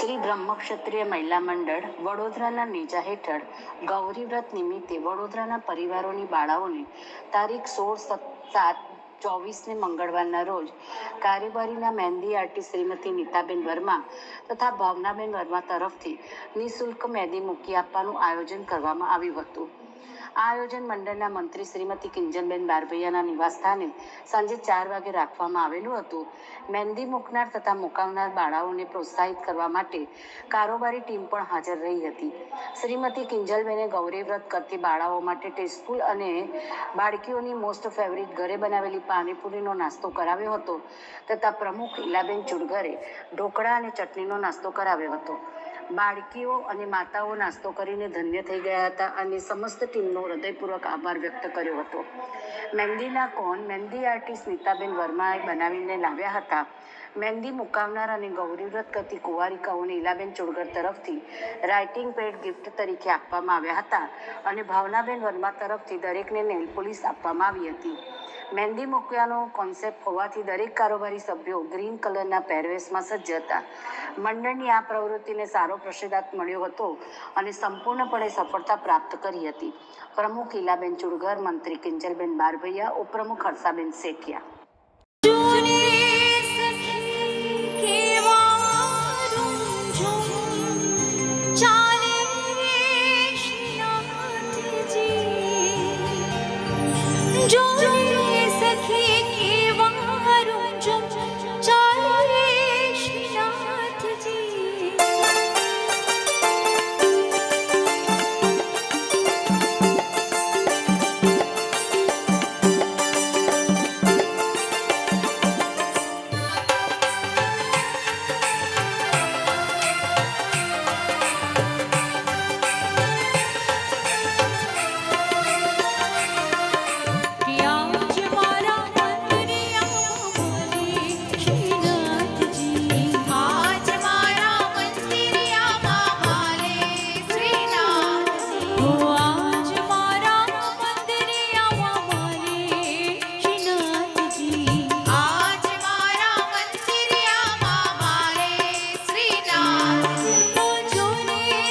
શ્રી બ્રહ્મક્ષત્રિય મહિલા મંડળ વડોદરાના નેજા હેઠળ ગૌરી વ્રત નિમિત્તે વડોદરાના પરિવારોની બાળાઓને તારીખ સોળ સાત ચોવીસને મંગળવારના રોજ કારોબારીના મહેંદી આર્ટિસ્ટ શ્રીમતી નીતાબેન વર્મા તથા ભાવનાબેન વર્મા તરફથી નિઃશુલ્ક મહેંદી મૂકી આપવાનું આયોજન કરવામાં આવ્યું હતું. આ આયોજન મંડળના મંત્રી શ્રીમતી કિંજલબેન બારભૈયાના નિવાસસ્થાને સાંજે ચાર વાગે રાખવામાં આવેલું હતું. મહેંદી મૂકનાર તથા મુકાવનાર બાળાઓને પ્રોત્સાહિત કરવા માટે કારોબારી ટીમ પણ હાજર રહી હતી. શ્રીમતી કિંજલબેને ગૌરી વ્રત કરતી બાળાઓ માટે ટેસ્ટફુલ અને બાળકીઓની મોસ્ટ ફેવરિટ ઘરે બનાવેલી પાણીપુરીનો નાસ્તો કરાવ્યો હતો તથા પ્રમુખ ઇલાબેન ચુડગરે ઢોકળા અને ચટણીનો નાસ્તો કરાવ્યો હતો. બાળકીઓ અને માતાઓ નાસ્તો કરીને ધન્ય થઈ ગયા હતા અને સમસ્ત ટીમનો હૃદયપૂર્વક આભાર વ્યક્ત કર્યો હતો. મહેંદીના કોન મહેંદી આર્ટિસ્ટ નીતાબેન વર્માએ બનાવીને લાવ્યા હતા. મહેંદી મુકાવનાર અને ગૌરીવ્રત કરતી કુંવારિકાઓને ઇલાબેન ચોડગર તરફથી રાઇટિંગ પેડ ગિફ્ટ તરીકે આપવામાં આવ્યા હતા અને ભાવનાબેન વર્મા તરફથી દરેકને નેલ પોલીસ આપવામાં આવી હતી. મહેંદી મૂકવાનો કોન્સેપ્ટ હોવાથી દરેક કારોબારી સભ્યો ગ્રીન કલરના પહેરવેશમાં સજ્જ હતા. મંડળની આ પ્રવૃત્તિને સારો પ્રતિસાદ મળ્યો હતો અને સંપૂર્ણપણે સફળતા પ્રાપ્ત કરી હતી. પ્રમુખ ઈલાબેન ચુડગર મંત્રી કિંજલબેન બારભૈયા, ઉપપ્રમુખ હર્ષાબેન શેખિયા. Joy.